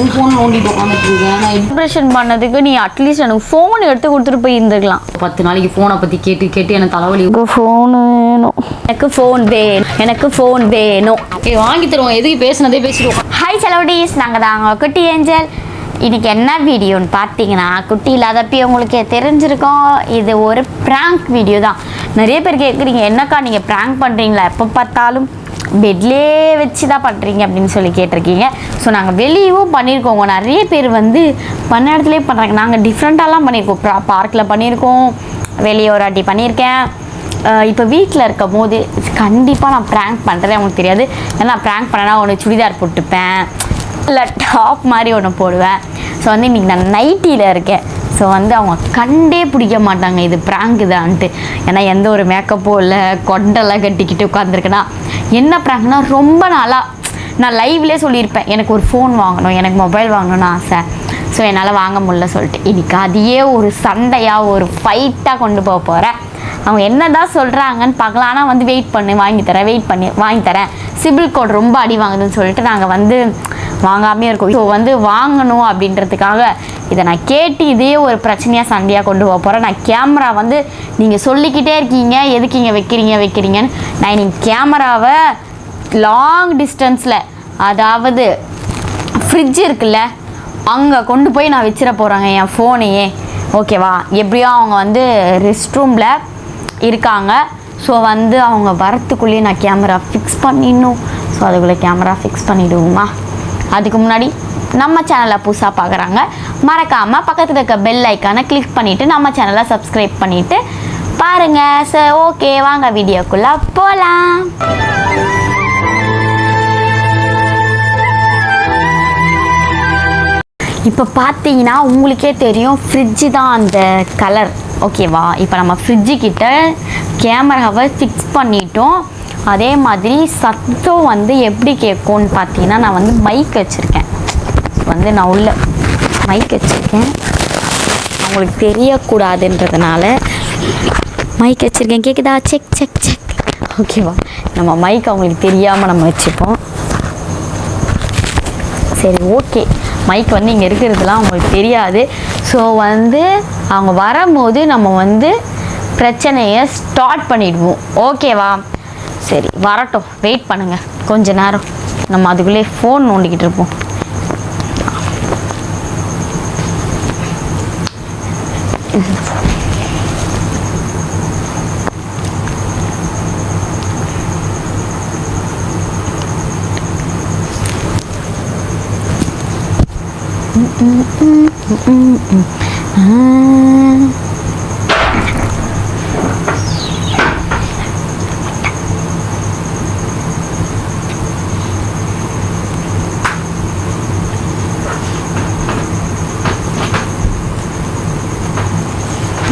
உன் ஃபோன் நோண்டிட்டு உட்காந்துட்டு இருக்கேன் நான் எப்படி ஆப்ரேஷன் பண்ணதுக்கு நீ அட்லீஸ்ட் எனக்கு ஃபோன் எடுத்து கொடுத்துட்டு போய் இருந்துக்கலாம். பத்து நாளைக்கு ஃபோனை பற்றி கேட்டு கேட்டு எனக்கு தலைவலி. ஃபோன் வேணும். எனக்கு ஃபோன் வேணும். எனக்கு ஃபோன் வேணும். ஏய் வாங்கி தருவோம். எதுக்கு பேசுனதே பேசிடுவோம். ஹாய் செலவடிஸ் நாங்கள் தாங்க குட்டி ஏஞ்சல். இன்னைக்கு என்ன வீடியோன்னு பார்த்தீங்கன்னா குட்டி இல்லாதப்பி உங்களுக்கு தெரிஞ்சிருக்கோம். இது ஒரு ப்ராங்க் வீடியோ தான். நிறைய பேர் கேட்குறீங்க என்னக்கா நீங்கள் ப்ராங்க் பண்ணுறீங்களா எப்போ பார்த்தாலும் பெட்லேயே வச்சு தான் பண்ணுறீங்க அப்படின்னு சொல்லி கேட்டிருக்கீங்க. ஸோ நாங்கள் வெளியவும் பண்ணியிருக்கோங்க. நிறைய பேர் வந்து பண்ண இடத்துலேயே பண்ணுறாங்க நாங்கள் டிஃப்ரெண்ட்டாலாம் பண்ணியிருக்கோம். ப்ரா பார்க்கில் பண்ணியிருக்கோம். வெளியே ஒரு ஆட்டி பண்ணியிருக்கேன். இப்போ வீட்டில் இருக்கும் போது கண்டிப்பாக நான் ப்ராங்க் பண்ணுறதே அவங்களுக்கு தெரியாது. ஏன்னா ப்ராங்க் பண்ணனா ஒன்று சுடிதார் போட்டுப்பேன். இல்லை டாப் மாதிரி ஒன்று போடுவேன். ஸோ வந்து இன்றைக்கி நான் நைட்டியில் இருக்கேன். ஸோ வந்து அவங்க கண்டே பிடிக்க மாட்டாங்க இது ப்ராங்க் தான்ட்டு. ஏன்னா எந்த ஒரு மேக்கப்பும் இல்லை கொண்டெல்லாம் கட்டிக்கிட்டு உட்காந்துருக்கேன்னா என்ன ப்ராங்க்னா ரொம்ப நாளாக நான் லைவ்லேயே சொல்லியிருப்பேன். எனக்கு ஒரு ஃபோன் வாங்கணும் எனக்கு மொபைல் வாங்கணும்னு ஆசை. ஸோ என்னால் வாங்க முடியல சொல்லிட்டு. இன்றைக்கி அதையே ஒரு சண்டையாக ஒரு ஃபைட்டாக கொண்டு போக போகிறேன் அவங்க என்ன தான் சொல்கிறாங்கன்னு பார்க்கலாம் ஆனால் வந்து வெயிட் பண்ணு வாங்கி தரேன் வெயிட் பண்ணி வாங்கி தரேன். சிபில் கோட் ரொம்ப அடி வாங்குதுன்னு சொல்லிட்டு நாங்கள் வந்து வாங்காமே இருக்கோம். ஸோ வந்து வாங்கணும் அப்படின்றதுக்காக இதை நான் கேட்டு இதே ஒரு பிரச்சனையாக சண்டையாக கொண்டு போக போகிறேன் நான் கேமரா வந்து நீங்கள் சொல்லிக்கிட்டே இருக்கீங்க. எதுக்கு இங்கே வைக்கிறீங்க வைக்கிறீங்கன்னு. நான் இன்னைக்கு கேமராவை லாங் டிஸ்டன்ஸில் அதாவது ஃப்ரிட்ஜ் இருக்குல்ல அங்கே கொண்டு போய் நான் வச்சிட போகிறேங்க என் ஃபோனையே ஓகேவா எப்படியோ அவங்க வந்து ரெஸ்ட் ரூமில் இருக்காங்க. ஸோ வந்து அவங்க வரத்துக்குள்ளேயே நான் கேமரா ஃபிக்ஸ் பண்ணிடணும். ஸோ அதுக்குள்ளே கேமரா ஃபிக்ஸ் பண்ணிவிடுவோமா அதுக்கு முன்னாடி நம்ம சேனலை புதுசாக பார்க்குறாங்க மறக்காமல் பக்கத்தில் இருக்க பெல் ஐக்கானை கிளிக் பண்ணிவிட்டு நம்ம சேனலை சப்ஸ்கிரைப் பண்ணிவிட்டு பாருங்கள் சார் ஓகே வாங்க வீடியோக்குள்ளே போகலாம் இப்போ பார்த்தீங்கன்னா உங்களுக்கே தெரியும் ஃப்ரிட்ஜு தான் அந்த கலர் ஓகேவா? இப்போ நம்ம ஃப்ரிட்ஜு கிட்ட கேமராவை ஃபிக்ஸ் பண்ணிட்டோம். அதே மாதிரி சத்தம் வந்து எப்படி கேட்கும்னு பார்த்தீங்கன்னா நான் வந்து மைக் வச்சுருக்கேன். வந்து நான் உள்ள மைக் வச்சுருக்கேன். அவங்களுக்கு தெரியக்கூடாதுன்றதுனால மைக் வச்சுருக்கேன். கேட்குதா செக் செக் செக் ஓகேவா? நம்ம மைக் அவங்களுக்கு தெரியாமல் நம்ம வச்சுப்போம். சரி ஓகே மைக் வந்து இங்கே இருக்கிறதுலாம் அவங்களுக்கு தெரியாது. ஸோ வந்து அவங்க வரும்போது நம்ம வந்து பிரச்சனையை ஸ்டார்ட் பண்ணிடுவோம். ஓகேவா சரி வரட்டும். வெயிட் பண்ணுங்கள் கொஞ்ச நேரம். நம்ம அதுக்குள்ளே ஃபோன் நோண்டிக்கிட்டு இருப்போம்.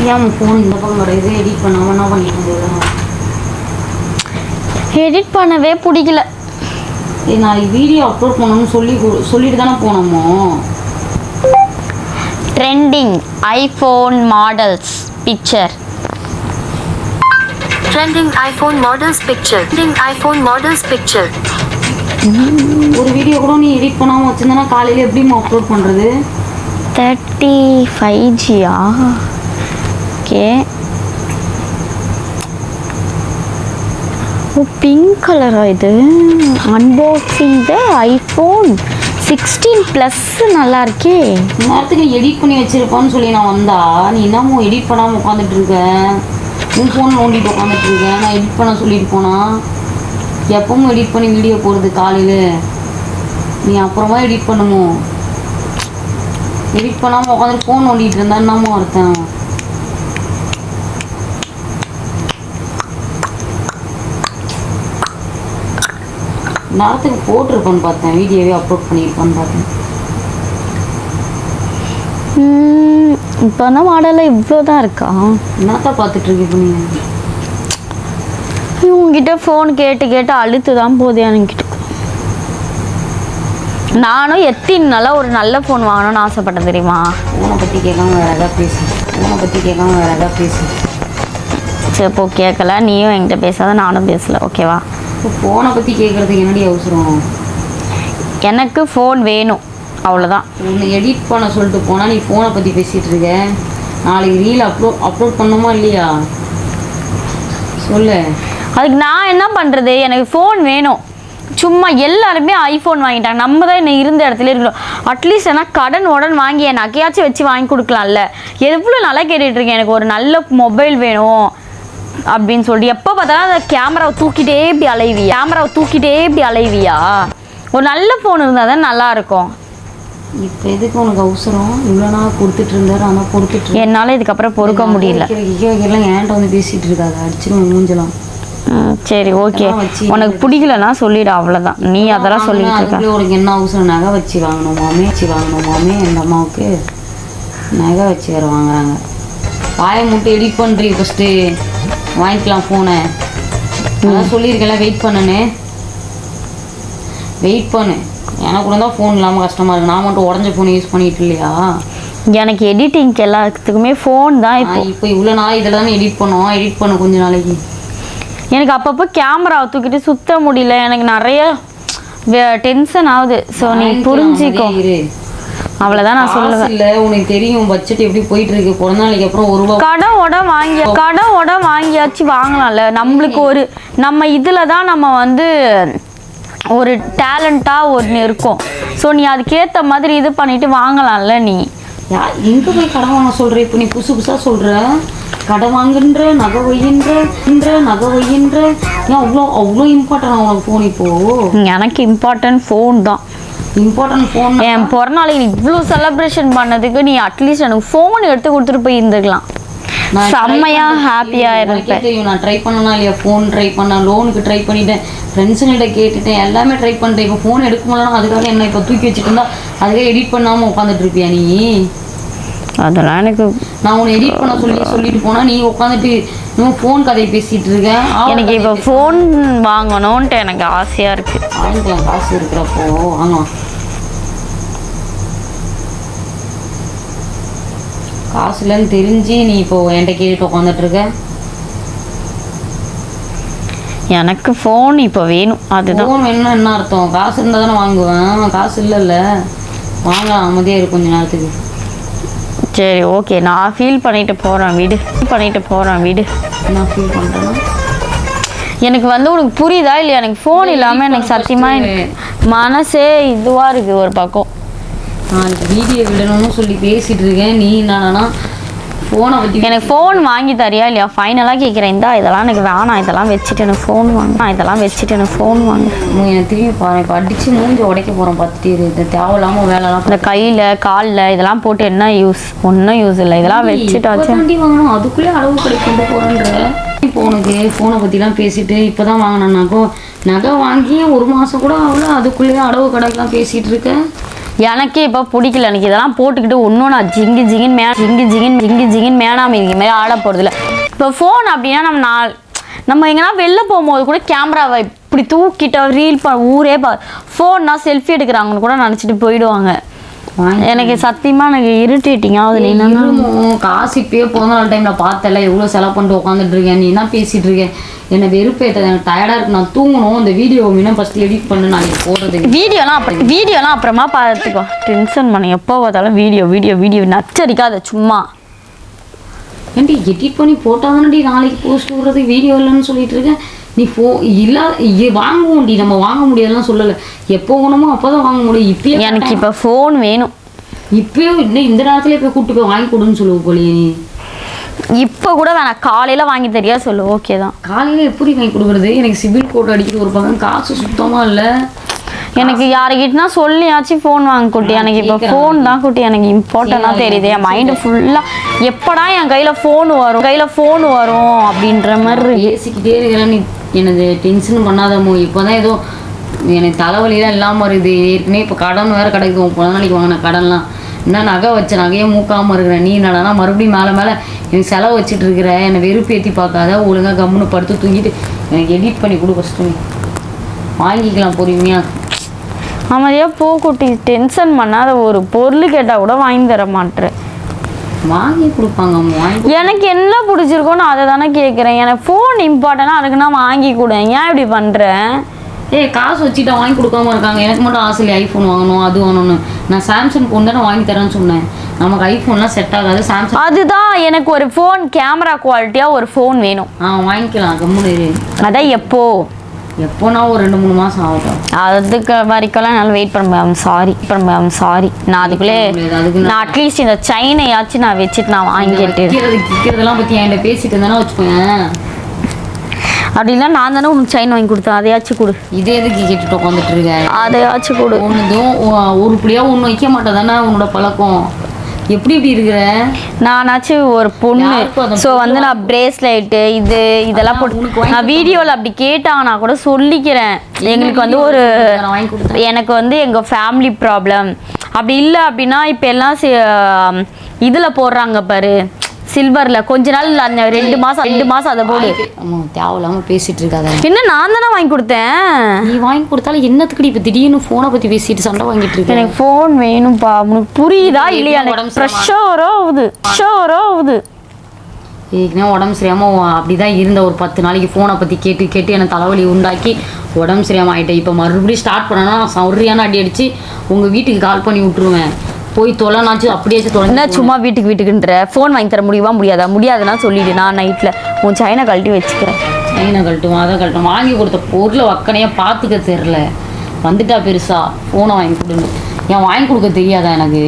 ஏன் ஃபோன் இந்த பக்கம் கிடையாது எடிட் பண்ணாமல் என்ன பண்ணிட்டு இருந்தது எடிட் பண்ணவே பிடிக்கல. நாளைக்கு வீடியோ அப்லோட் பண்ணணும்னு சொல்லி சொல்லிட்டு தானே போனோமோ? Trending iPhone models picture Trending iPhone models picture. Trending iPhone models picture. ஒரு வீடியோ கூட நீ எடிட் பண்ணாமல் வச்சிருந்தனா காலையில் எப்படிம்மா அப்லோட் பண்ணுறது தேர்ட்டி ஃபைவ் ஜியா ஓகே ஓ பிங்க் கலரா இது? Unboxing the iPhone sixteen plus நல்லா இருக்கே நேரத்துக்கு எடிட் பண்ணி வச்சிருப்பான்னு சொல்லி நான் வந்தா நீ என்னமோ எடிட் பண்ணாமல் உட்காந்துட்டு இருக்க? உன் ஃபோன் நோண்டிட்டு உட்காந்துட்டு இருக்க? நான் எடிட் பண்ண சொல்லிட்டு போனா? எப்பவும் எடிட் பண்ணி வீடியோ போடுறது காலையில். நீ அப்புறமா எடிட் பண்ணுமோ எடிட் பண்ணாமல் உட்காந்துட்டு ஃபோன் நோண்டிட்டு இருந்தா என்னமோ அர்த்தம். நேரத்துக்கு போட்டிருப்பான்னு பார்த்தேன். வீடியோவே அப்லோட் பண்ணியிருப்பான்னு பார்த்தேன். இப்போ என்ன மாடலில் இவ்வளோ தான் இருக்கா? என்னத்த பார்த்துட்டு இருக்கு இப்போ நீ உங்ககிட்ட ஃபோன் கேட்டு கேட்டு அழுத்து தான் போகுது நானும் எத்தின் நாளாக ஒரு நல்ல ஃபோன் வாங்கணும்னு ஆசைப்பட்டேன் தெரியுமா? ஃபோனை பற்றி கேட்காம வேறு எதாவது பேசு. ஃபோனை பற்றி கேட்காம வேறு எதாவது பேசு. சரி இப்போ கேட்கல. நீயும் என்கிட்ட பேசாத நானும் பேசல. ஓகேவா? இப்போ ஃபோனை பற்றி கேட்குறதுக்கு என்னடி அவசரம்? எனக்கு ஃபோன் வேணும். அவ்வளோதான் உன்னை எடிட் பண்ண சொல்லிட்டு போனால் நீ ஃபோனை பற்றி பேசிகிட்டு இருக்க. நாளைக்கு ரீல் அப்லோட் அப்லோட் பண்ணுமா இல்லையா? சொல்லு. அதுக்கு நான் என்ன பண்ணுறது எனக்கு ஃபோன் வேணும். சும்மா எல்லாருமே ஐஃபோன் வாங்கிட்டாங்க. நம்ம தான் இன்னும் இருந்த இடத்துல இருக்கணும் அட்லீஸ்ட் ஏன்னா கடன் உடன் வாங்கி என் நகையாச்சும் வச்சு வாங்கி கொடுக்கலாம்ல. எவ்வளோ நல்லா கேட்டுட்டு இருக்கேன். எனக்கு ஒரு நல்ல மொபைல் வேணும். அப்படின்னு சொல்லிட்டு எப்போ பார்த்தாலும் அந்த கேமராவை தூக்கிட்டே இப்படி அலைவியா? கேமராவை தூக்கிட்டே இப்படி அலைவியா? ஒரு நல்ல ஃபோன் இருந்தால் தான் நல்லா இருக்கும் இப்போ எதுக்கு உனக்கு அவசரம்? இவ்வளோ நாள் கொடுத்துட்டு இருந்தாரு ஆனால் கொடுத்துட்டு என்னால் இதுக்கப்புறம் பொறுக்க முடியல. வைக்கலாம் ஏன்ட்ட வந்து பேசிகிட்டு இருக்காங்க அடிச்சிடும் மூஞ்சலாம் சரி ஓகே. உனக்கு பிடிக்கலன்னா சொல்லிடு அவ்வளோதான் நீ அதெல்லாம் சொல்லிட்டு இருக்க. உனக்கு என்ன அவசரம்? நகை வச்சு வாங்கணுமாமே வச்சு வாங்கணுமாமே எங்கள் அம்மாவுக்கு நகை வச்சு வேறு வாங்குறாங்க. வாயை மட்டும் எடிட் பண்ணுறீ ஃபஸ்ட்டு வாங்கிக்கலாம் ஃபோனை அதான் சொல்லியிருக்கேன்ல வெயிட் பண்ணுன்னு. வெயிட் பண்ணு. எனக்கு கூட தான் ஃபோன் இல்லாமல் கஷ்டமாக இருக்கு. நான் மட்டும் உடஞ்ச ஃபோன் யூஸ் பண்ணிட்டு இல்லையா? எனக்கு எடிட்டிங்க்கு எல்லாத்துக்குமே ஃபோன் தான் இப்போ. நான் இப்போ இவ்வளோ நாள் இதில் தானே எடிட் பண்ணுவோம் எடிட் பண்ண கொஞ்ச நாளைக்கு. எனக்கு அப்பப்போ கேமராவை தூக்கிட்டு சுத்த முடியல. எனக்கு நிறைய டென்ஷன் ஆகுது. ஸோ நீ புரிஞ்சிக்கோ. அவ்வளோதான் நான் சொல்லுவேன். இல்ல உனக்கு தெரியும் பட்ஜெட் எப்படி போயிட்டு இருக்கு பிறந்த நாளைக்கு அப்புறம் ஒரு கடன் உட வாங்கி கடன் உட வாங்கியாச்சு வாங்கலாம்ல. நம்மளுக்கு ஒரு நம்ம இதில் தான் நம்ம வந்து ஒரு டேலண்ட்டாக ஒன்று இருக்கும். ஸோ நீ அதுக்கேற்ற மாதிரி இது பண்ணிட்டு வாங்கலாம்ல நீ. எங்க போய் கடன் வாங்க சொல்ற? இப்போ நீ புதுசு புதுசா சொல்ற. கடன் வாங்குன்ற நகை வையின்ற இன்ற நகை வையின்ற. ஏன் அவ்வளோ அவ்வளோ இம்பார்ட்டன் உனக்கு ஃபோன் இப்போ? எனக்கு இம்பார்ட்டன்ட் ஃபோன் தான். என் பிறநாளைக்கு இவ்வளோ செலிப்ரேஷன் பண்ணதுக்கு நீ அட்லீஸ்ட் எனக்கு ஃபோன் எடுத்து கொடுத்துட்டு போய் இருந்துக்கலாம். செம்மையா ஹாப்பியா இருப்பேன் நான் ட்ரை பண்ணனா இல்லையா? ஃபோன் ட்ரை பண்ணேன். லோனுக்கு ட்ரை பண்ணிட்டேன். ஃப்ரெண்ட்ஸுங்கள்ட்ட கேட்டுட்டேன். எல்லாமே ட்ரை பண்ணிட்டேன். இப்போ ஃபோன் எடுக்க முடியலன்னா அதுக்காக என்ன இப்போ தூக்கி வச்சுட்டு இருந்தா அதுக்காக எடிட் பண்ணாம உட்காந்துட்டு இருப்பியா நீ? அதெல்லாம் எனக்கு நான் உன்னை எடிட் பண்ண சொல்லி சொல்லிட்டு போனா நீ உட்காந்துட்டு இன்னும் ஃபோன் கதையை பேசிட்டு இருக்க. எனக்கு இப்போ ஃபோன் வாங்கணும்ன்ட்டு எனக்கு ஆசையாக இருக்குது வாங்கிக்கலாம். காசு இருக்கிறப்போ வாங்கலாம் காசு இல்லைன்னு தெரிஞ்சு நீ இப்போ என்கிட்ட கேட்டுட்டு உட்காந்துட்டு இருக்க எனக்கு ஃபோன் இப்போ வேணும். அதுதான். ஃபோன் வேணும்னா என்ன அர்த்தம்? காசு இருந்தால் தானே வாங்குவேன். காசு இல்லைல்ல. வாங்கலாம் அமைதியாக இருக்கு கொஞ்ச நேரத்துக்கு. சரி ஓகே நான் ஃபீல் பண்ணிட்டு போகிறேன் வீடு. ஃபீல் பண்ணிட்டு போகிறேன் வீடு. என்ன ஃபீல் பண்ணுறேன்னா எனக்கு வந்து உனக்கு புரியுதா இல்லையா? எனக்கு ஃபோன் இல்லாமல் எனக்கு சத்தியமாக எனக்கு மனசே இதுவாக இருக்குது ஒரு பக்கம். நான் வீடியோ விடணும்னு சொல்லி பேசிட்டு இருக்கேன். நீ என்னன்னா ஃபோனை பற்றி எனக்கு ஃபோன் வாங்கி தரியா இல்லையா? ஃபைனலாக கேட்குறேன் இந்தா இதெல்லாம் எனக்கு வேணாம். இதெல்லாம் வச்சுட்டு எனக்கு ஃபோன் வாங்க. நான் இதெல்லாம் வச்சுட்டு எனக்கு ஃபோன் வாங்க. எனக்கு திரும்பி பாரு. இப்போ அடிச்சு மூஞ்சி உடைக்க போகிறோம் பார்த்துட்டு இரு. இந்த தேவையில்லாமல் வேலைலாம் இந்த கையில் காலில் இதெல்லாம் போட்டு என்ன யூஸ் ஒன்றும் யூஸ் இல்லை. இதெல்லாம் வச்சுட்டாச்சு. வண்டி வாங்கணும். அதுக்குள்ளே அளவு கடை கொண்டு போகிறேன்ற இப்போ உனக்கு ஃபோனை பற்றிலாம் பேசிட்டு இப்போ தான் வாங்கினேன்னாக்கோ நகை வாங்கி ஒரு மாதம் கூட ஆகல. அதுக்குள்ளேயே அளவு கடைக்கெலாம் பேசிகிட்டு இருக்க. எனக்கே இப்போ பிடிக்கல. எனக்கு இதெல்லாம் போட்டுக்கிட்டு ஒன்றும் நான் ஜிங்கு ஜிங்கின் மே ஜிங்கு ஜிங்கின் ஜிங்கு ஜிங்கின் மேனாம இது மாதிரி ஆட போகிறதில்ல இப்போ ஃபோன் அப்படின்னா நம்ம நாள் நம்ம எங்கன்னா வெளில போகும்போது கூட கேமராவை இப்படி தூக்கிட்ட ரீல் ப ஊரே பா ஃபோன்னா செல்ஃபி எடுக்கிறாங்கன்னு கூட நினச்சிட்டு போயிடுவாங்க. எனக்கு சத்தியமாக எனக்கு இரிட்டேட்டிங் ஆகுது. நீ காசு இப்பயே பிறந்த நாள் டைமில் பார்த்தல எவ்வளோ செலவு பண்ணிட்டு உட்காந்துட்டு இருக்கேன். நீ என்ன பேசிட்டு இருக்கேன் என்னை வெறுப்பேற்ற எனக்கு டயர்டாக இருக்கு. நான் தூங்கணும். இந்த வீடியோ மீனும் ஃபஸ்ட்டு எடிட் பண்ணு. நாளைக்கு போடுறதுக்கு வீடியோலாம் அப்புறம் வீடியோலாம் அப்புறமா பார்த்துக்கோ. டென்ஷன் பண்ணி. எப்போ பார்த்தாலும் வீடியோ வீடியோ வீடியோ நச்சரிக்காத சும்மா. ஏன்டி எடிட் பண்ணி போட்டாதானடி நாளைக்கு போஸ்ட் விடுறது வீடியோ இல்லைன்னு சொல்லிட்டு இருக்கேன் நீ ஃபோ இல்லா இது வாங்குவோம்டி நம்ம வாங்க முடியாதுலாம் சொல்லலை. எப்போ வேணுமோ அப்போ தான் வாங்க முடியும். இப்பயே எனக்கு இப்போ ஃபோன் வேணும். இப்பயே இன்னும் இந்த நேரத்துல போய் கூட்டு போய் வாங்கி கொடுன்னு சொல்லுவ போலியே நீ. இப்போ கூட வேணாம் காலையில் வாங்கி தெரியா சொல்லு ஓகே தான். காலையில் எப்படி வாங்கி கொடுக்குறது? எனக்கு சிபில் கோட் அடிக்கிறது ஒரு பக்கம் காசு சுத்தமாக இல்லை. எனக்கு யாருக்கிட்டனா சொல்லியாச்சும் ஃபோன் வாங்க குட்டி. எனக்கு இப்போ ஃபோன் தான் குட்டி. எனக்கு இம்பார்ட்டண்டாக தெரியுது. என் மைண்டு ஃபுல்லாக எப்படா என் கையில் ஃபோன் வரும்? கையில் ஃபோன் வரும் அப்படின்ற மாதிரி. இருக்கு பேசிக்கிட்டே இருக்கிறேன். நீ எனது டென்ஷன் பண்ணாதமோ இப்போ தான் ஏதோ எனக்கு தலைவலிலாம் இல்லாமல் இருக்குது ஏற்கனவே இப்போ கடன் வேறு கிடைக்கும் போன பிறந்த நாளைக்கு வாங்கின கடன்லாம். என்ன நகை வச்ச நகையே மூக்காமல் இருக்கிறேன் நீ என்னடா மறுபடியும் மேலே மேலே எனக்கு செலவு வச்சுட்டு இருக்கிற. என்னை வெறுப்பேற்றி பார்க்காத. ஒழுங்காக கம்முன்னு படுத்து தூங்கிட்டு எனக்கு எடிட் பண்ணி கொடு ஃபஸ்ட்டு வாங்கிக்கலாம் பொறுமையாக அமைதியாக போக்குட்டி டென்ஷன் பண்ணாத ஒரு பொருள் கேட்டால் கூட வாங்கி தர மாட்டேன். வாங்கி கொடுப்பாங்க வாங்கி. எனக்கு என்ன பிடிச்சிருக்கோ நான் அதை தானே கேட்குறேன் எனக்கு ஃபோன் இம்பார்ட்டனா அதுக்கு நான் வாங்கி கொடு. ஏன் இப்படி பண்ணுறேன் ஏய் காசு வச்சுட்டா வாங்கி கொடுக்காம இருக்காங்க. எனக்கு மட்டும் ஆசை ஐஃபோன் வாங்கணும் அது வாங்கணும்னு. நான் சாம்சங் ஃபோன் தானே வாங்கி தரேன்னு சொன்னேன். நமக்கு ஐஃபோன்லாம் செட் ஆகாது. சாம்சங் அதுதான் எனக்கு ஒரு ஃபோன் கேமரா குவாலிட்டியாக ஒரு ஃபோன் வேணும். ஆ வாங்கிக்கலாம். கம்முனு இரு. அதான் எப்போ? எப்போனா ஒரு ரெண்டு மூணு மாதம் ஆகட்டும் அதுக்கு வரைக்கும்லாம் என்னால் வெயிட் பண்ண முடியாது. சாரி பண்ண முடியாது. சாரி நான் அதுக்குள்ளே நான் அட்லீஸ்ட் இந்த செயினையாச்சும் நான் வச்சுட்டு நான் வாங்கிட்டு விற்கிறது விற்கிறதெல்லாம் பற்றி என்கிட்ட பேசிட்டு இருந்தானே வச்சுக்கோயேன். அப்படின்னா நான் தானே உனக்கு செயின் வாங்கி கொடுத்தேன். அதையாச்சும் கொடு. இதே எதுக்கு கேட்டுட்டு உட்காந்துட்டு இருக்க? அதையாச்சும் கொடு. ஒன்றுதும் உருப்படியாக ஒன்று வைக்க மாட்டேன். தானே உன்னோட பழக்கம். எப்படி இப்படி இருக்கிற? நானாச்சும் ஒரு பொண்ணு. ஸோ வந்து நான் பிரேஸ்லெட்டு இது இதெல்லாம் போட்டு நான் வீடியோவில் அப்படி கேட்டாங்கன்னா கூட சொல்லிக்கிறேன். எங்களுக்கு வந்து ஒரு எனக்கு வந்து எங்கள் ஃபேமிலி ப்ராப்ளம் அப்படி இல்லை அப்படின்னா இப்போ எல்லாம் இதில் போடுறாங்க பாரு. சில்வரில். கொஞ்ச நாள் அந்த ரெண்டு மாதம் ரெண்டு மாதம் அதை போடு. ஆமா தேவையில்லாம பேசிட்டு இருக்காத. என்ன நான் தானே வாங்கி கொடுத்தேன்? நீ வாங்கி கொடுத்தாலும் என்னத்துக்குடி இப்போ திடீர்னு ஃபோனை பற்றி பேசிட்டு சண்டை வாங்கிட்டு இருக்க? எனக்கு ஃபோன் வேணும்ப்பா உனக்கு புரியுதா இல்லையா? ப்ரெஷரோ ஆகுது ப்ரெஷரோ ஆகுது ஏற்கனவே உடம்பு சரியாம அப்படிதான் இருந்த ஒரு பத்து நாளைக்கு ஃபோனை பற்றி கேட்டு கேட்டு எனக்கு தலைவலி உண்டாக்கி உடம்பு சரியாம ஆயிட்டேன். இப்போ மறுபடியும் ஸ்டார்ட் பண்ணனா சௌரியான அடி அடிச்சு உங்கள் வீட்டுக்கு கால் பண்ணி விட்டுருவேன். போய் தொலைனாச்சும் என்ன தொலை சும்மா வீட்டுக்கு வீட்டுக்குன்ற? ஃபோன் வாங்கி தர முடியுமா முடியாதா? முடியாதுன்னா சொல்லிடு நான் நைட்டில் உன் சைனா கழட்டி வச்சுக்கிறேன். சைனை கழட்டும் அதை கழட்டும். வாங்கி கொடுத்த பொருளை வக்கனையாக பார்த்துக்க தெரில வந்துட்டா பெருசா. ஃபோனை வாங்கி கொடுங்க ஏன் வாங்கி கொடுக்க தெரியாதா எனக்கு?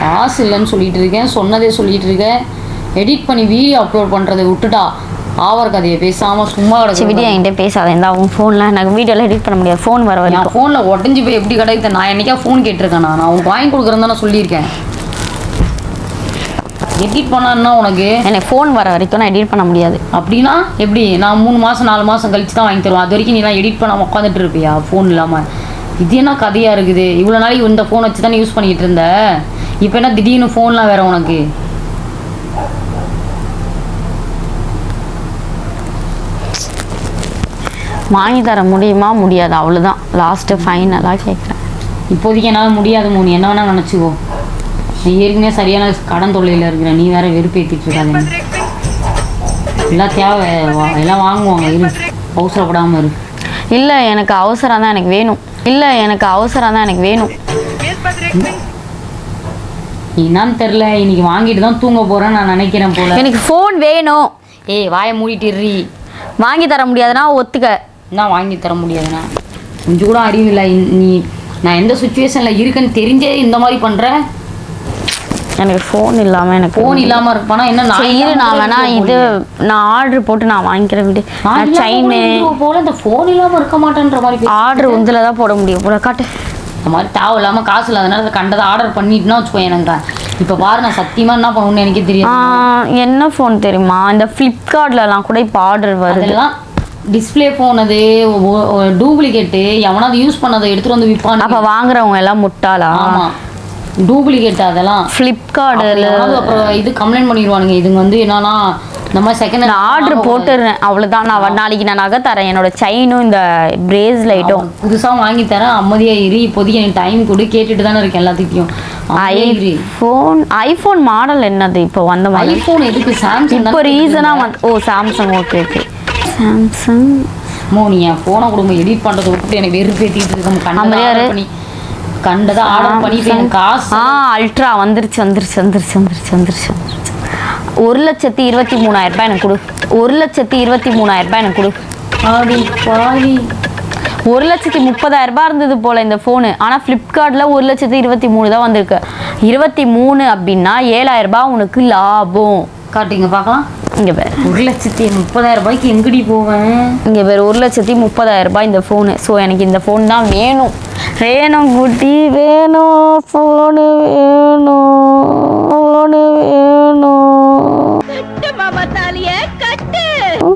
காசு இல்லைன்னு சொல்லிட்டு இருக்கேன். சொன்னதே சொல்லிட்டு இருக்கேன். எடிட் பண்ணி வீடியோ அப்லோட் பண்ணுறதை விட்டுட்டா. ஆவர் கதையை பேசாமல் சும்மா கிடக்கு விடியா என்கிட்ட பேசாத. இந்த உன் ஃபோன்லாம் எனக்கு வீடியோலாம் எடிட் பண்ண முடியாது. ஃபோன் வர வரைக்கும். ஃபோனில் உடஞ்சி போய் எப்படி கிடைக்குது? நான் என்னைக்கா ஃபோன் கேட்டிருக்கேன் நான்? நான் உனக்கு வாங்கி கொடுக்குறேன்னு தான் நான் சொல்லியிருக்கேன் எடிட் பண்ணான்னா உனக்கு? எனக்கு ஃபோன் வர வரைக்கும் நான் எடிட் பண்ண முடியாது. அப்படின்னா எப்படி? நான் மூணு மாதம் நாலு மாதம் கழிச்சு தான் வாங்கி தருவேன். அது வரைக்கும் நீலாம் எடிட் பண்ணாமல் உட்காந்துட்டு இருப்பியா? ஃபோன் இல்லாமல் இது என்ன கதையாக இருக்குது? இவ்வளோ நாளைக்கு இந்த ஃபோன் வச்சு தானே யூஸ் பண்ணிக்கிட்டு இருந்த. இப்போ என்ன திடீர்னு ஃபோன்லாம் வேற உனக்கு? வாங்கி தர முடியுமா முடியாது அவ்வளோதான் லாஸ்ட்டு ஃபைனலாக கேட்குறேன் இப்போதைக்கு என்னால் முடியாது மூணு என்ன வேணால் நினச்சிக்கோ. நீ ஏற்கனவே சரியான கடன் தொல்லையில் இருக்கிற. நீ வேற வெறுப்பேற்றிட்டு இருக்காத. எல்லாம் தேவை. எல்லாம் வாங்குவாங்க. இரு. அவசரப்படாமல் இரு. இல்லை எனக்கு அவசரம் தான் எனக்கு வேணும். இல்லை எனக்கு அவசரம் தான் எனக்கு வேணும். என்னன்னு தெரில இன்னைக்கு வாங்கிட்டு தான் தூங்க போகிறேன்னு நான் நினைக்கிறேன் போல. எனக்கு ஃபோன் வேணும். ஏய் வாயை மூடிட்டு வாங்கி தர முடியாதுன்னா ஒத்துக்க. என்ன வாங்கி தர முடியாதுண்ணா. கொஞ்சம் கூட அறிவு இல்லை. இன்- நீ நான் எந்த சுச்சுவேஷனில் இருக்கேன்னு தெரிஞ்சே இந்த மாதிரி பண்ணுறேன் எனக்கு ஃபோன் இல்லாமல் எனக்கு ஃபோன் இல்லாமல் இருப்பானா? என்ன நான் சரி இரு நான் வேணா இது? நான் ஆர்டர் போட்டு நான் வாங்கிக்கிறேன் விடு. நான் நான் இல்லாம செயின் கூட இருக்க போல? இந்த ஃபோன் இல்லாமல் இருக்க மாட்டேன்ற மாதிரி ஆர்டர் உந்தில் தான் போட முடியும் போல. காட்டு. இந்த மாதிரி தேவையில்லாமல் காசு இல்லாத நேரத்தில் கண்டதை ஆர்டர் பண்ணிட்டுனா வச்சுக்கோ எனக்கு இப்போ பாரு நான் சத்தியமாக என்ன பண்ணணும்னு எனக்கே ஆ, தெரியாது என்ன ஃபோன் தெரியுமா? இந்த ஃப்ளிப்கார்ட்லலாம் கூட இப்போ ஆர்டர் வருது. டிஸ்ப்ளே ஃபோன் அது டூப்ளிகேட்டு எவனாவது யூஸ் பண்ணதை எடுத்துட்டு வந்து விற்பான் அப்போ வாங்குறவங்க எல்லாம் முட்டாளா? ஆமா. டூப்ளிகேட் அதெல்லாம். ஃப்ளிப்கார்ட்டில் அப்புறம் இது கம்ப்ளைண்ட் பண்ணிடுவானுங்க. இதுங்க வந்து என்னன்னா இந்த மாதிரி செகண்ட் நான் ஆர்டர் போட்டுடுறேன். அவ்வளோதான் நான் நாளைக்கு நான் நகை தரேன். என்னோட செயினும் இந்த பிரேஸ்லைட்டும் புதுசா வாங்கி தரேன். அமைதியா இரு. இப்போதைக்கு எனக்கு டைம் கொடு. கேட்டுட்டு தானே இருக்கேன் அமைதியா இரு. ஐஃபோன் ஐஃபோன் மாடல் என்னது? இப்போ வந்த மாதிரி. ஐபோன் எதுக்கு? சாம்சங் இப்போ ரீசனாக வந்து oh Samsung okay okay Samsung. மோ நீ என் ஃபோனை கொடுங்க எடிட் பண்றதை விட்டுட்டு எனக்கு வெறுப்பேத்திட்டு இருக்க. கண்டதை அமைதியா இரு. ஆர்டர் பண்ணி கண்டதை ஆர்டர் பண்ணி காசு. ஆ அல்ட்ரா வந்துருச்சு வந்துருச்சு வந்துருச்சு வந்துருச்சு வந்துருச்சு வந்துருச்சு. ஒரு லட்சத்தி இருபத்தி மூணாயிரம் ரூபாய் எனக்கு கொடு. ஒரு லட்சத்தி இருபத்தி மூணாயிரம் ரூபாய் எனக்கு கொடு. ஆடி பாடி. ஒரு லட்சத்தி முப்பதாயிரம் ரூபாய் இருந்தது போல இந்த ஃபோனு ஆனால் ஃப்ளிப்கார்ட்டில் ஒரு லட்சத்தி இருபத்தி மூணு தான் வந்திருக்கு. இருபத்தி மூணு அப்படின்னா ஏழாயிரம் ரூபாய் உனக்கு லாபம். காட்டுங்க பார்க்கலாம். இங்கே பேர். ஒரு லட்சத்தி முப்பதாயிரம் ரூபாய்க்கு எங்கடி போவேன்? இங்கே பேர் ஒரு லட்சத்தி முப்பதாயிரம் ரூபாய் இந்த ஃபோனு ஸோ எனக்கு இந்த ஃபோன் தான் வேணும். வேணும் குட்டி வேணும். ஃபோனு வேணும். ஃபோனு வேணும்.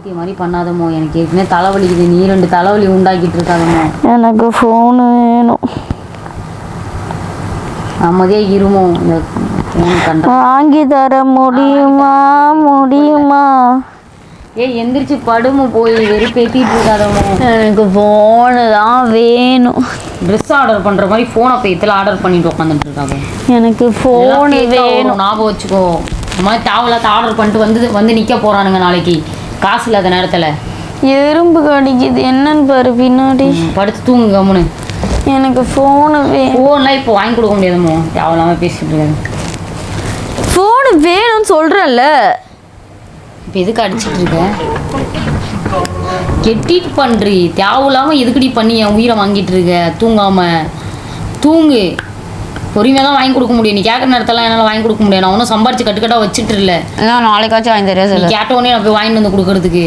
இதே மாதிரி பண்ணாதமோ எனக்கு ஏற்கனவே தலைவலிக்குது. நீ ரெண்டு தலைவலி உண்டாக்கிட்டு இருக்காதமோ எனக்கு ஃபோனு வேணும். அமைதியா இருமோ? இந்த வாங்கி தர முடியுமா? முடியுமா? ஏய் எந்திரிச்சு படுமோ போய் வெறுப்பேத்திட்டு இருக்காதமோ எனக்கு ஃபோனு தான் வேணும். ட்ரெஸ் ஆர்டர் பண்ற மாதிரி ஃபோனை இதில் ஆர்டர் பண்ணிட்டு உட்காந்துட்டு இருக்காங்க எனக்கு ஃபோனு வேணும். ஞாபகம் வச்சுக்கோ. இந்த மாதிரி தேவையில்லாத ஆர்டர் பண்ணிட்டு வந்து வந்து நிக்க போறானுங்க நாளைக்கு. காசு இல்லாத நேரத்துல. எறும்பு கடிக்குது. என்னன்னு பாரு பின்னாடி. படுத்து தூங்கு கம்முன்னு எனக்கு ஃபோனு ஃபோன்லாம் இப்போ வாங்கி கொடுக்க முடியாதுமோ? தேவையில்லாம பேசிட்டு இருக்காது ஃபோனு வேணும்னு சொல்கிறேன்ல இப்போ எதுக்கு அடிச்சிட்டு இருக்க? கெட்டிட்டு பண்றி. தேவையில்லாம எதுக்குடி பண்ணி என் உயிரை வாங்கிட்டு இருக்க? தூங்காம. தூங்கு. பொறுமையாக தான் வாங்கி கொடுக்க முடியும். நீ கேட்குற நேரத்தெல்லாம் என்னால் வாங்கி கொடுக்க முடியாது. நான் ஒன்றும் சம்பாரிச்சு கட்டுக்கட்டா வச்சுட்டு இல்லை. நாளைக்காச்சும் வாங்கி தரேன் கேட்ட உடனே நான் போய் வாங்கிட்டு வந்து கொடுக்கறதுக்கு.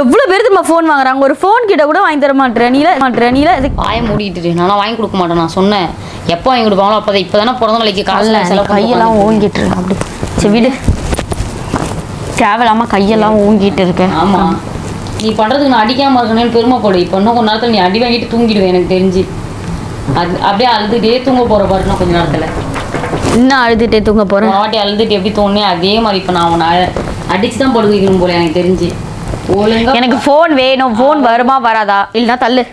எவ்வளோ பேர் நம்ம ஃபோன் வாங்குறாங்க? ஒரு ஃபோன் கிட்ட கூட வாங்கி தர மாட்டேன். நீல மாட்டேன். நீல இது வாயை மூடிட்டு இரு. நான்லாம் வாங்கி கொடுக்க மாட்டேன் நான் சொன்னேன். எப்போ வாங்கி கொடுப்பாங்களோ அப்போ இப்போ தானே பிறந்த நாளைக்கு பண்ணி கையெல்லாம் ஓங்கிட்டு இருக்கு அப்படி சரி விடு. தேவையில்லாம கையெல்லாம் ஓங்கிட்டு இருக்கேன் ஆமா. நீ பண்றதுக்கு நான் அடிக்காம இருக்கணும்னு பெருமைப்படு இப்போ இன்னும் கொஞ்ச நேரத்துல நீ அடி வாங்கிட்டு தூங்கிடுவேன் எனக்கு தெரிஞ்சு. அது அப்படியே அழுதுட்டே தூங்க போற பாரு இன்னும் கொஞ்ச நேரத்துல. இன்னும் அழுதுட்டே தூங்க ஒரு வாட்டி அழுதுட்டு எப்படி தோணுனே அதே மாதிரி இப்போ நான் உன்னை அடிச்சு தான் படுக்க வைக்கணும் போல எனக்கு தெரிஞ்சு. எனக்கு ஃபோன் வேணும். ஃபோன் வருமா வராதா? இல்லைன்னா தள்ளு.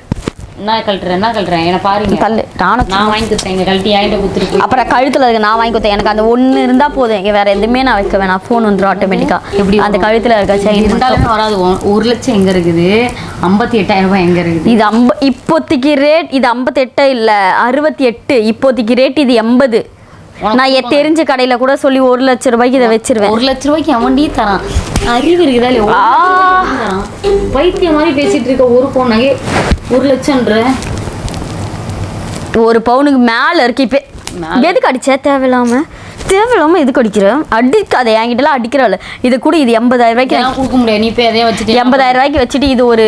என்ன கழட்டுறேன் என்ன கழட்டுறேன் என்ன பாருங்க. தள்ளு. நானும் நான் வாங்கி கொடுத்தேன். எங்க கழட்டி என்கிட்ட கொடுத்துருக்கு. அப்புறம் கழுத்துல இருக்கு. நான் வாங்கி கொடுத்தேன். எனக்கு அந்த ஒன்று இருந்தா போதும். இங்க வேற எதுவுமே நான் வைக்க வேணாம். ஃபோன் வந்துடும் ஆட்டோமேட்டிக்கா எப்படி அந்த? கழுத்துல இருக்க செயின் இருந்தாலுமே வராது. ஒரு லட்சம் எங்க இருக்குது? ஐம்பத்தி எட்டாயிரம் ரூபாய் எங்க இருக்குது? இது ஐம்ப இப்போதைக்கு ரேட் இது ஐம்பத்தெட்டு இல்ல. அறுபத்தி எட்டு இப்போதைக்கு ரேட் இது எண்பது. நான் தெரிஞ்ச கடையில கூட சொல்லி ஒரு லட்சம் ரூபாய்க்கு இதை வச்சிருவேன். ஒரு லட்ச ரூபாய்க்கு அவன்டி தரான். அறிவு இருக்குதா இல்லையா. லட்ச பைத்தியம் மாதிரி பேசிட்டு இருக்க ஒரு பவுன் நகை ஒரு லட்சம்ன்ற. ஒரு பவுனுக்கு மேல இருக்கு இப்ப? எதுக்கு அடிச்ச? தேவையில்லாம. தேவையில்லாம எதுக்கு அடிக்கிற? அடிக்காத என்கிட்டலாம் அடிக்கிறாள் இது கூட இது எண்பதாயிரம் ரூபாய்க்கு கொடுக்க முடியாது. நீ போய் அதே வச்சுட்டு எண்பதாயிரம் ரூபாய்க்கு வச்சுட்டு இது ஒரு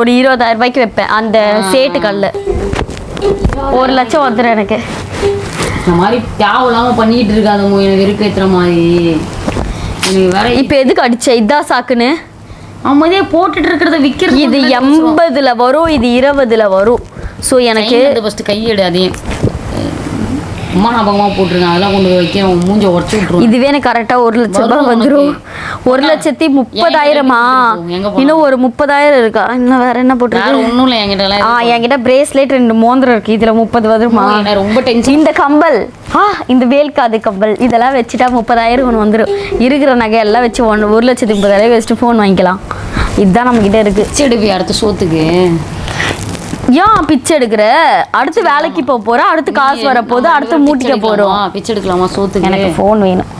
ஒரு இருபதாயிரம் ரூபாய்க்கு வைப்பேன். அந்த சேட்டு கல்ல. ஒரு லட்சம் வந்துடும் எனக்கு. இந்த மாதிரி தேவையில்லாம பண்ணிட்டு இருக்காத மோ எனக்கு வெறுப்பேத்துற மாதிரி. எனக்கு வேற இப்போ எதுக்கு அடிச்ச? இதான் சாக்குன்னு? அவன் போட்டுட்டு இருக்கிறத விக்கிறது இது எண்பதுல வரும் இது இருபதுல வரும். ஸோ எனக்கு ஃபர்ஸ்ட் கையெடு அதையும். அம்மா ஞாபகமா போட்டிருக்கேன் அதெல்லாம் கொண்டு போய் வைக்க மூஞ்ச உடச்சு விட்டுருவேன் இதுவே எனக்கு கரெக்டா ஒரு லட்சம் ரூபாய் வந்துரும். ஒரு லட்சத்தி முப்பதாயிரமா? இன்னும் ஒரு முப்பதாயிரம் இருக்கா? இன்னும் வேற என்ன போட்டிருக்கு? ஒண்ணும் இல்லை என்கிட்ட ஆ என்கிட்ட பிரேஸ்லெட் ரெண்டு மோதிரம் இருக்கு. இதுல முப்பது வருமா. ரொம்ப டென்ஷன் இந்த கம்பல். ஆ இந்த வேல்காது கம்பல். இதெல்லாம் வச்சுட்டா முப்பதாயிரம் ஒன்று வந்துடும் இருக்கிற நகை எல்லாம் வச்சு ஒன்று ஒரு லட்சத்தி முப்பதாயிரம் வச்சுட்டு ஃபோன் வாங்கிக்கலாம். இதுதான் நம்ம கிட்ட இருக்கு. எடுப்பி அடுத்த சோத்துக்கு. ஏன் பிச்சை எடுக்கிற? அடுத்து வேலைக்கு போக போற அடுத்து காசு வர போகுது அடுத்து மூட்டிக்க போறோம். பிச்சை எடுக்கலாமா சோத்துக்கு? எனக்கு ஃபோன் வேணும்.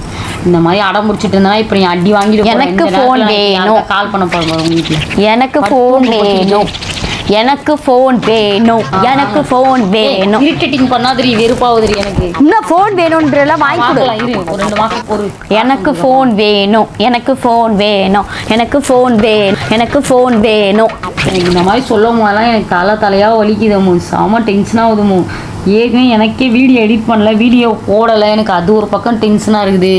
இந்த மாதிரி அடம் முடிச்சிட்டு இருந்தா இப்ப நீ அடி வாங்கிட்டு. எனக்கு நான் வேணும். கால் பண்ண உங்க வீட்டுல எனக்கு ஃபோன் வேணும். எனக்கு ஃபோன் வேணும். எனக்கு ஃபோன் வேணும். இரிட்டேட்டிங் பண்ணாதரி வெறுப்பாவுதரி எனக்கு. இன்னும் ஃபோன் வேணும்ன்றலாம் வாங்கி கொடு. ரெண்டு மாசம் பொறு எனக்கு ஃபோன் வேணும். எனக்கு ஃபோன் வேணும். எனக்கு ஃபோன் வேணும். எனக்கு ஃபோன் வேணும். எனக்கு இந்த மாதிரி சொல்லும் போதெல்லாம் எனக்கு தலை தலையா வலிக்குதமோ செம டென்ஷன் ஆகுதுமோ ஏற்கனவே எனக்கே வீடியோ எடிட் பண்ணல வீடியோ போடலை. எனக்கு அது ஒரு பக்கம் டென்ஷனாக இருக்குது.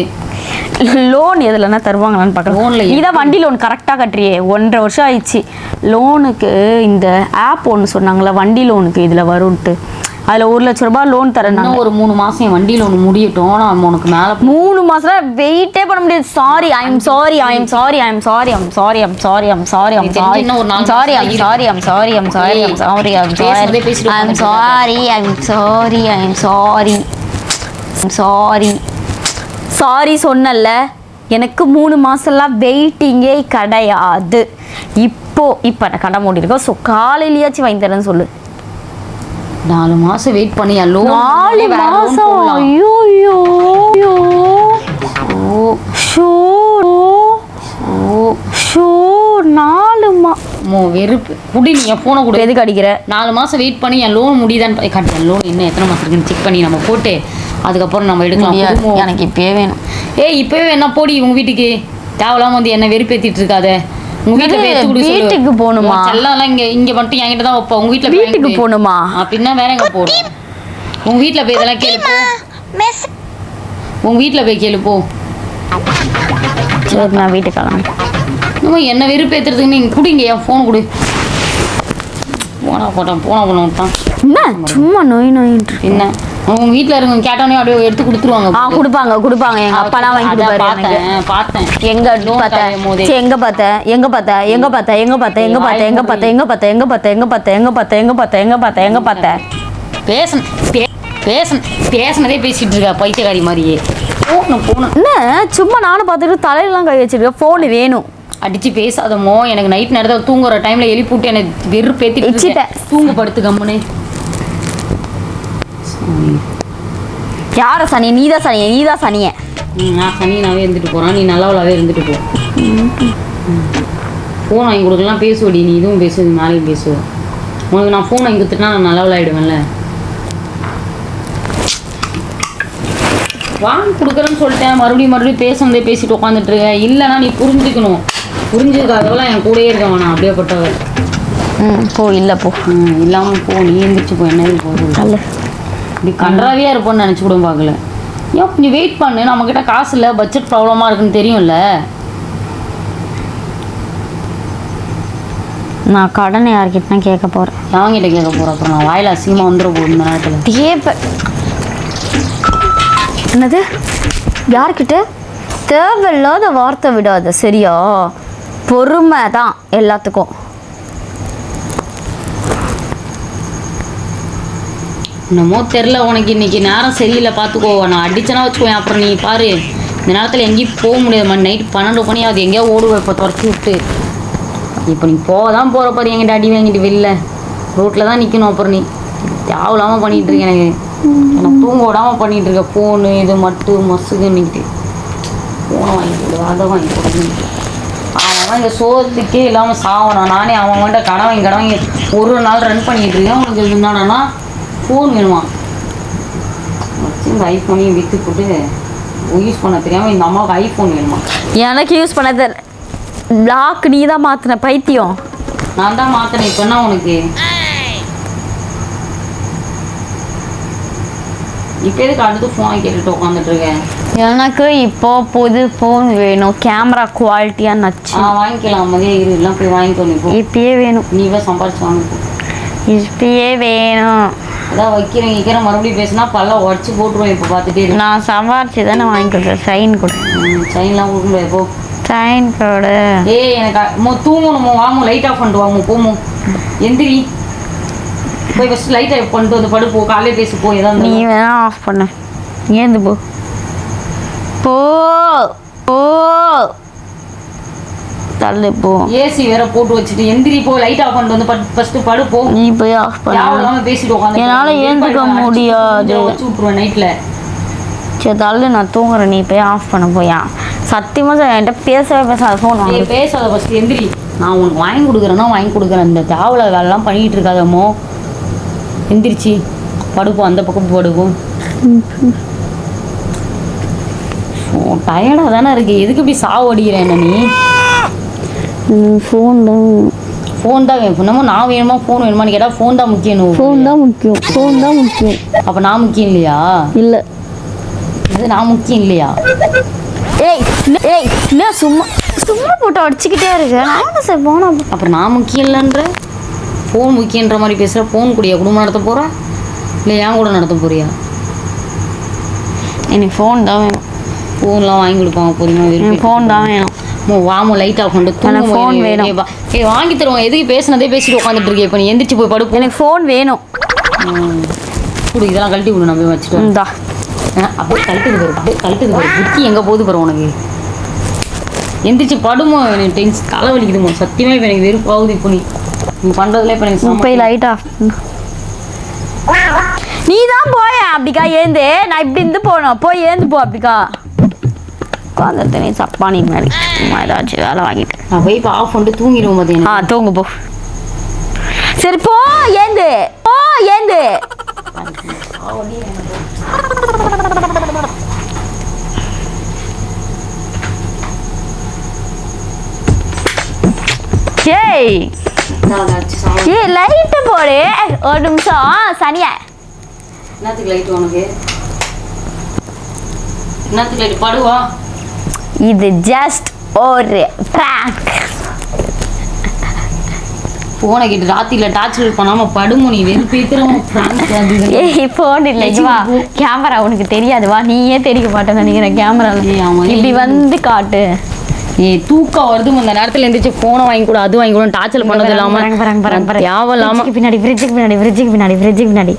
லோன் எதுலன்னா தருவாங்களான்னு பார்க்கலாம் இதான் வண்டி லோன் கரெக்டாக கட்டுறியே ஒன்றரை வருஷம் ஆயிடுச்சு லோனுக்கு இந்த ஆப் ஒன்று சொன்னாங்களே வண்டி லோனுக்கு இதில் வரும்ன்ட்டு அதில் ஒரு லட்ச ரூபாய் லோன் தரேன் ஒரு மூணு மாசம் என் வண்டியில் ஒன்று முடியட்டும் நான் உனக்கு மேலே மூணு மாசம் வெயிட்டே பண்ண முடியாது sorry I am sorry I am sorry I am sorry I'm sorry I'm sorry I'm sorry I'm sorry ஒரு நாலு sorry I'm sorry I'm sorry I'm sorry I'm sorry I'm sorry I'm sorry I'm sorry I'm sorry sorry சொன்னல எனக்கு மூணு மாசம்லாம் வெயிட்டிங்கே கிடையாது. இப்போ இப்போ நான் கடை மூடிருக்கோம் ஸோ காலையிலயாச்சும் வாங்கி தரேன்னு சொல்லு. நாலு மாசம் வெயிட் பண்ணி நாலு மாசம்? ஐயோ ஐயோ ஷோ ஷோ நாலு மோ வெறுப்பு. குடி நீ என் ஃபோனை கொடு. எதுக்கு அடிக்கிற? நாலு மாசம் வெயிட் பண்ணி என் லோன் முடியுதான்னு காட்டு என் லோன் இன்னும் எத்தனை மாசம் இருக்குன்னு செக் பண்ணி நம்ம போட்டு அதுக்கப்புறம் நம்ம எடுக்கலாம். எனக்கு இப்பயே வேணும். ஏய் இப்பவே என்ன போடி உங்க வீட்டுக்கு. தேவையில்லாம வந்து என்ன வெறுப்பேத்திட்டு இருக்காத. வீட்டுக்கு போகணுமா? செல்லம்லாம் இங்க இங்க மட்டும் என்கிட்ட தான் வைப்பா. உங்க வீட்டுல போய் வீட்டுக்கு போகணுமா? அப்படின்னா வேற எங்க போடும் உங்க வீட்டுல போய் இதெல்லாம் கேளு உங்க வீட்டுல போய் கேளு போ. சரி நான் வீட்டுக்கு கிளம்புறேன் என்ன வெறுப்பேத்துறதுக்கு நீங்க குடிங்க என் ஃபோன் கொடு போனா போட்டான் போனா போன விட்டான் என்ன சும்மா நோய் நோயின்னு என்ன உங்க வீட்டுல இருங்க கேட்டோன்னே அப்படியே எடுத்து கொடுத்துருவாங்க ஆ கொடுப்பாங்க கொடுப்பாங்க எங்க அப்பா வாங்கி கொடுப்பாரு பார்த்தேன் பார்த்தேன் எங்க Loan பார்த்த தரும் போதே. சரி, எங்க பார்த்த எங்க பார்த்த எங்க பார்த்த எங்க பார்த்த எங்க பார்த்த எங்க பார்த்த எங்க பார்த்த எங்க பார்த்த எங்க பார்த்த எங்க பார்த்த எங்க பார்த்த எங்க பார்த்த எங்க பார்த்த பேசணும் பேசணும் பேசினதே பேசிட்டு இருக்கா பைத்தியக்காரி மாதிரியே. போகணும் போகணும். என்ன? சும்மா நானும் பார்த்துட்டு தலையிலாம் கை வச்சிருக்கேன் ஃபோனு வேணும். அடிச்சு பேசாதமோ. எனக்கு நைட் நேரத்தில் தூங்குற டைம்ல எழுப்பி விட்டு எனக்கு வெறுப்பேத்தி. தூங்க படுத்து கம்முனு. யார சனி நீதான் சனிய? நீதான் சனிய. நான் சனினாவே இருந்துட்டு போறான் நீ நல்லவளாவே இருந்துட்டு போ. ஃபோன் வாங்கி கொடுக்கலாம். பேசுவடி. நீ இதுவும் பேசுவது நாளையும் பேசுவ உனக்கு நான் ஃபோன் வாங்கி கொடுத்துட்டா நான் நல்லவளாயிடுவேன்ல. வாங்கி கொடுக்குறேன்னு சொல்லிட்டேன். மறுபடியும் மறுபடியும் பேசுனதே பேசிட்டு உட்காந்துட்டு இருக்க இல்லைன்னா நீ புரிஞ்சுக்கணும். புரிஞ்சுக்காதவெல்லாம் என் கூடயே இருக்க வேணாம். அப்படியேப்பட்டவ ம் போ இல்லை போ. ம் இல்லாமல் போ. நீ எந்திரிச்சு போ. என்ன நல்ல இப்படி கன்றாவியா இருப்போம்னு நினச்சி கூட பார்க்கல. ஏன் கொஞ்சம் வெயிட் பண்ணு. நம்மக்கிட்ட காசு இல்லை. பட்ஜெட் ப்ராப்ளமாக இருக்குன்னு தெரியும்ல. நான் கடனை யார்கிட்டனா கேட்க போகிறேன் எவங்கிட்ட கேட்க போகிறோம் அப்புறம் நான் வாயில அசிங்கமாக வந்துட போகுது இந்த நேரத்தில். தேவை என்னது? யார்கிட்ட? தேவையில்லாத வார்த்தை விடாத சரியா? பொறுமை தான் எல்லாத்துக்கும். என்னமோ தெரில உனக்கு. இன்னைக்கு நேரம் சரியில்லை பார்த்துக்கோ. நான் அடிச்சேனா வச்சுக்கோ அப்புறம் நீ பாரு. இந்த நேரத்தில் எங்கேயும் போக முடியாது மணி நைட் பன்னெண்டு மணி அது எங்கேயோ ஓடுவேன் இப்போ துறச்சி விட்டு. இப்போ நீ போக தான் போகிற பாரு. எங்கிட்ட அடி வாங்கிட்டு வெளில. ரோட்டில் தான் நிற்கணும் அப்புறம் நீ. தேவையில்லாமல் பண்ணிகிட்டு இருக்கேன் எனக்கு. எனக்கு தூங்க விடாமல் பண்ணிட்டு இருக்க ஃபோனு இது மட்டும் மசுக்குன்னுக்கிட்டு ஃபோனை வாங்கி கொடு அதை வாங்கி கொடுன்னு அவன் இந்த சோத்துக்கே இல்லாமல் சாவறான் நானே அவன் வாங்கி கடன் வாங்கி ஒரு நாள் ரன் பண்ணிட்டு இருக்கேன். உனக்கு இது என்னடான்னா ஃபோன் வேணுமா? வச்சு இந்த ஐஃபோனையும் விற்று போட்டு யூஸ் பண்ண தெரியாமல் இந்த அம்மாவுக்கு ஐஃபோன் வேணுமா? எனக்கு யூஸ் பண்ண தெரியல பிளாக் நீ தான் மாற்றின பைத்தியம். நான் தான் மாற்றினேன் இப்போ என்ன உனக்கு? இப்போ எதுக்கு அடுத்து ஃபோன் கேட்டுட்டு உட்காந்துட்டு இருக்கேன்? எனக்கு இப்போ புது ஃபோன் வேணும். கேமரா குவாலிட்டியாக நச்சு. ஆ வாங்கிக்கலாம் மதியம் இரு எல்லாம் போய் வாங்கிக்கோ நீ இப்பயே வேணும். நீ போய் சம்பாரிச்சு வாங்கிக்கோ இப்பயே வேணும். அதான் வைக்கிறேன் வைக்கிறேன் மறுபடியும் பேசினா பல்ல உடச்சி போட்டுருவேன் இப்போ பார்த்துட்டே நான் சம்பாரிச்சு தானே வாங்கி சைன் கொடு. சைன்லாம் கொடுக்க முடியாது போ. சைன் கொடு. ஏய் எனக்கு மோ தூங்கணுமோ வாமோ லைட் ஆஃப் பண்ணிட்டு வாமோ போமோ எந்திரி. போய் ஃபஸ்ட் லைட் ஆஃப் பண்ணிட்டு வந்து படு போ காலையில பேசி போ ஏதா நீ. வேணா ஆஃப் பண்ணு. ஏந்து போ. போ போ. தள்ளு போ. ஏசி வேற போட்டு வச்சுட்டு எந்திரி போ லைட் ஆஃப் பண்ணிட்டு வந்து ஃபர்ஸ்ட் படு போ. நீ போய் ஆஃப் பண்ணு. யாவலாம பேசிட்டு உட்காந்து என்னால ஏந்துக்க முடியாது. வச்சு விட்டுருவேன் நைட்ல சரி தள்ளு நான் தூங்குறேன். நீ போய் ஆஃப் பண்ண போயா. சத்தியமாக சார் என்கிட்ட பேசவே பேசாத ஃபோன் நீ வாங்க பேசாத ஃபர்ஸ்ட் எந்திரி. நான் உனக்கு வாங்கி கொடுக்குறேன்னா வாங்கி கொடுக்குறேன். இந்த தேவல வேலைலாம் பண்ணிட்டு இருக்காதமோ. எந்திரிச்சு படுப்போம். அந்த பக்கம் படுப்போம். டயர்டாக தானே இருக்கு. எதுக்கு இப்படி சாவு அடிக்கிறேன் என்ன நீ? ஃபோன் தான். ஃபோன் தான் வேணும். என்னமோ நான் வேணுமா ஃபோன் வேணுமான்னு கேட்டால் ஃபோன் தான் முக்கியம் ஃபோன் தான் முக்கியம். ஃபோன் தான் முக்கியம். அப்போ நான் முக்கியம் இல்லையா? இல்லை. இது நான் முக்கியம் இல்லையா? ஏய் ஏய் என்ன சும்மா சும்மா போட்டு அடிச்சுக்கிட்டே இருக்கு. நான் சார் போனா அப்புறம் நான் முக்கியம் இல்லைன்ற? ஃபோன் முக்கியன்ற மாதிரி பேசுகிற ஃபோன் கூடிய? குடும்பம் நடத்த போகிறா இல்லை என் கூட நடத்த போறியா? எனக்கு ஃபோன் தான் வேணும். ஃபோன்லாம் வாங்கி கொடுப்பாங்க எனக்கு விரும்பி ஃபோன் தான் வேணும். வாமோ லைட் ஆஃப் பண்ணிட்டு தூங்கு மோ. வேணும். ஏய் வாங்கி தருவோம். எதுக்கு பேசுனதே பேசிட்டு உட்காந்துட்டு இருக்கே இப்போ நீ எந்திரிச்சு போய் படுப்போம் எனக்கு ஃபோன் வேணும். கொடு இதெல்லாம் கழட்டி விடு போய் வச்சுட்டு. இந்தா. அப்படியே கழட்டுது பாரு அப்படியே கழட்டுது பாரு. புத்தி எங்கே போகுது பாரு உனக்கு? எந்திரிச்சு படுமோ எனக்கு டென்ஸ் தலை வலிக்குதுமோ. சத்தியமாக இப்போ எனக்கு வெறுப்பாகுது இப்போ நீ. நீ பண்ணுறதுல இப்போ எனக்கு நீ செம போய் லைட் ஆஃப் நீ தான் போய அப்படிக்கா ஏந்து. நான் இப்படி இருந்து போகணும். போய் ஏந்து போ அப்படிக்கா உட்காந்துட்டு நீ சப்பானி முன்னாடி. சும்மா ஏதாச்சும் வேலை வாங்கிட்டு. நான் போய் இப்போ ஆஃப் பண்ணிட்டு தூங்கிடுவோம் ஆ பார்த்தீங்கன்னா தூங்கு போ. சரி போ ஏந்து. போ ஏந்து. ஏய். ஏய் லைட்டு போடு. ஒரு நிமிஷம். சனியா. என்னத்துக்கு லைட் உனக்கு? என்னத்துக்கு லைட் படுவா. இது ஜஸ்ட் ஒரு prank. ஃபோனை கேட்டு ராத்திரியில் டார்ச்சர் பண்ணாமல் படுமோ நீ. ஏய் ஃபோன் இல்லை. இங்க வா. கேமரா உனக்கு தெரியாது. வா நீயே தெரிய மாட்டேன்னு நினைக்கிறேன் கேமரா. இப்படி வந்து காட்டு. ஏய் தூக்கம் வருது அந்த நேரத்தில் எந்திரிச்சு ஃபோனை வாங்கி கூட அது வாங்கி கூட டார்ச்சர் பண்ணது இல்லாமல். தேவையில்லாமல் ஃப்ரிட்ஜுக்கு பின்னாடி ஃப்ரிட்ஜுக்கு பின்னாடி ஃப்ரிட்ஜுக்கு பின்னாடி ஃப்ரிட்ஜுக்கு பின்னாடி.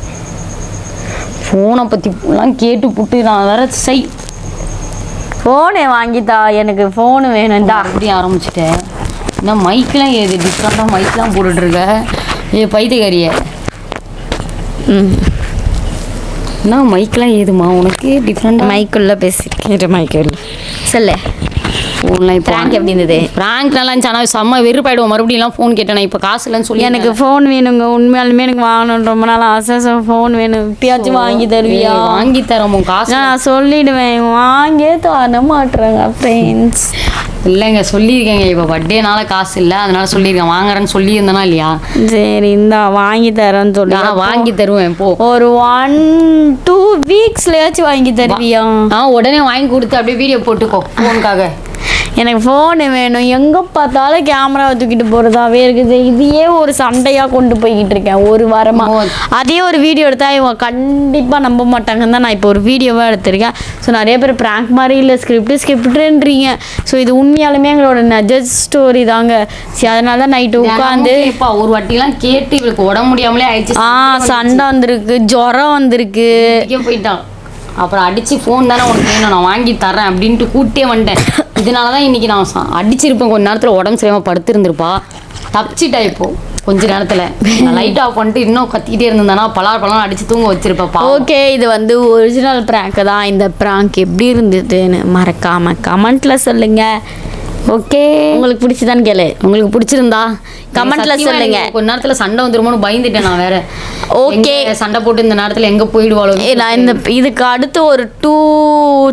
ஃபோனை பற்றி எல்லாம் கேட்டு புட்டு நான் வேற சை. ஃபோனு வாங்கித்தா எனக்கு ஃபோனு வேணும்டா அப்படி ஆரம்பிச்சிட்டேன். என்ன மைக்கெலாம் ஏது டிஃப்ரெண்ட்டாக மைக்லாம் போட்டுட்ருக்க ஏ பைத்தியக்காரிய. ம். என்ன மைக்கெலாம் ஏதுமா உனக்கு டிஃப்ரெண்ட்டாக மைக்குள்ள பேசிக்கிறேன் மைக்குள்ள சொல்லு. ஃபோன்லாம் இப்போ Prank எப்படி இருந்தது? ப்ராங்க் நல்லா இருந்துச்சு. ஆனால் செம்ம வெறுப்பாயிடுவோம். மறுபடியும் ஃபோன் கேட்டேன். இப்போ காசு இல்லைன்னு சொல்லி எனக்கு ஃபோன் வேணுங்க. உண்மையாலுமே எனக்கு வாங்கணும் ரொம்ப நாள் ஆசை. ஃபோன் வேணும். இப்பயாச்சும் வாங்கி தருவியா? வாங்கி தரோம். காசு நான் சொல்லிடுவேன். வாங்கியே தர மாட்டுறாங்க ஃப்ரெண்ட்ஸ் இல்லைங்க சொல்லியிருக்கேங்க. இப்போ பர்த்டேனால காசு இல்லை. அதனால சொல்லியிருக்கேன். வாங்குறேன்னு சொல்லியிருந்தேனா இல்லையா? சரி இந்தா வாங்கி தரேன்னு சொல்லி. நான் வாங்கி தருவேன். போ. ஒரு ஒன் டூ வீக்ஸ்லயாச்சும் வாங்கி தருவியா? நான் உடனே வாங்கி கொடுத்து அப்படியே வீடியோ போட்டுக்கோ ஃபோனுக்காக எனக்கு ஃபோனு வேணும். எங்கே பார்த்தாலும் கேமராவை தூக்கிட்டு போகிறதாவே இருக்குது. இதையே ஒரு சண்டையாக கொண்டு போய்கிட்டு இருக்கேன் ஒரு வாரமாக. அதே ஒரு வீடியோ எடுத்தா இவங்க கண்டிப்பாக நம்ப மாட்டாங்கன்னு தான் நான் இப்போ ஒரு வீடியோவாக எடுத்திருக்கேன். ஸோ நிறைய பேர் ப்ராங்க் மாதிரி இல்லை ஸ்கிரிப்ட் ஸ்கிரிப்டுன்றீங்க ஸோ இது உண்மையாலுமே எங்களோட நெஜ ஸ்டோரி தாங்க. சரி அதனால தான் நைட்டு உட்காந்து இப்போ ஒரு வாட்டிலாம் கேட்டு இவளுக்கு உடம்பு முடியாமலே ஆயிடுச்சு. ஆ சண்டை வந்திருக்கு ஜுரம் வந்திருக்கு. போயிட்டான். அப்புறம் அடிச்சு ஃபோன் தானே உனக்கு வேணும் நான் வாங்கி தரேன் அப்படின்ட்டு கூட்டே வந்துட்டேன். இதனால தான் இன்னைக்கு நான் அடிச்சிருப்பேன். கொஞ்ச நேரத்தில் உடம்பு சரியாமல் படுத்திருந்துருப்பா. தப்பிச்சிட்டா இப்போ கொஞ்ச நேரத்தில். லைட் ஆஃப் பண்ணிட்டு இன்னும் கத்திக்கிட்டே இருந்திருந்தானா பலார் பழம் அடிச்சு தூங்க வச்சிருப்பா ஓகே இது வந்து ஒரிஜினல் ப்ராங்க் தான். இந்த ப்ராங்க் எப்படி இருந்ததுன்னு மறக்காம கமெண்ட்ல சொல்லுங்க. ஓகே உங்களுக்கு பிடிச்சதான்னு கேளு உங்களுக்கு பிடிச்சிருந்தா சத்தியமா சொல்லுங்க. கொஞ்ச நேரத்துல சண்டை வந்துருமோன்னு பயந்துட்டேன் நான் வேற. எங்க சண்டை போட்டு இந்த நேரத்துல எங்க போயிடுவாளோ நான் இந்த இதுக்கு அடுத்து ஒரு டூ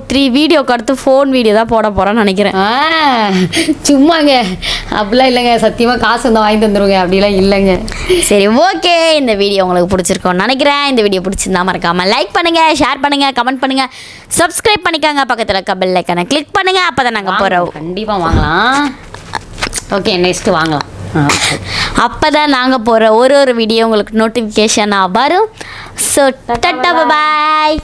த்ரீ வீடியோக்கு அடுத்து ஃபோன் வீடியோ தான் போட போறேன்னு நினைக்கிறேன். சும்மாங்க. அப்படிலாம் இல்லைங்க. சத்தியமா காசு இருந்தா வாங்கி தந்துருங்க. அப்படிலாம் இல்லைங்க. சரி ஓகே இந்த வீடியோ உங்களுக்கு பிடிச்சிருக்கோம்னு நினைக்கிறேன். இந்த வீடியோ பிடிச்சிருந்தா மறக்காம லைக் பண்ணுங்க ஷேர் பண்ணுங்க கமெண்ட் பண்ணுங்க. சப்ஸ்கிரைப் பண்ணிக்கோங்க. பக்கத்துல இருக்க பெல் ஐக்கனை கிளிக் பண்ணுங்க. அப்பதான் நாங்க போறோம். கண்டிப்பா வாங்கலாம். ஓகே நெக்ஸ்ட் வாங்கலாம். ஆ, okay. அப்பதான் நாங்க போற ஒரு ஒரு வீடியோ உங்களுக்கு நோட்டிஃபிகேஷனாக வரும். ஸோ டட்டா பாய்